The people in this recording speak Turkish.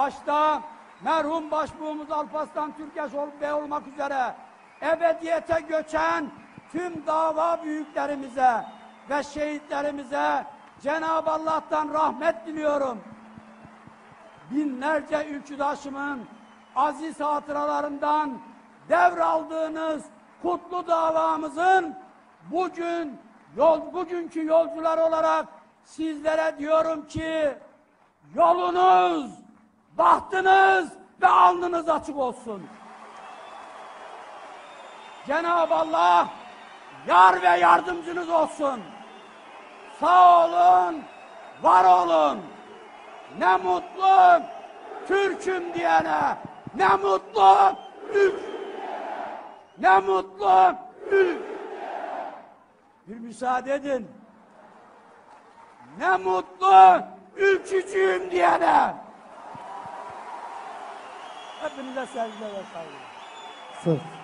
başta merhum başbuğumuz Alparslan Türkeş Bey olmak üzere ebediyete göçen tüm dava büyüklerimize ve şehitlerimize Cenab-ı Allah'tan rahmet diliyorum. Binlerce ülküdaşımın aziz hatıralarından devraldığınız kutlu davamızın bugün yol bugünkü yolcular olarak sizlere diyorum ki yolunuz, bahtınız ve alnınız açık olsun. Cenab-ı Allah yar ve yardımcınız olsun. Sağ olun, var olun. Ne mutlu Türk'üm diyene, ne mutlu Türk. Ne mutlu Türk. Bir müsaade edin. Ne mutlu ülkücüyüm diyene. Hepinize sevgiler ve saygılar. Sırf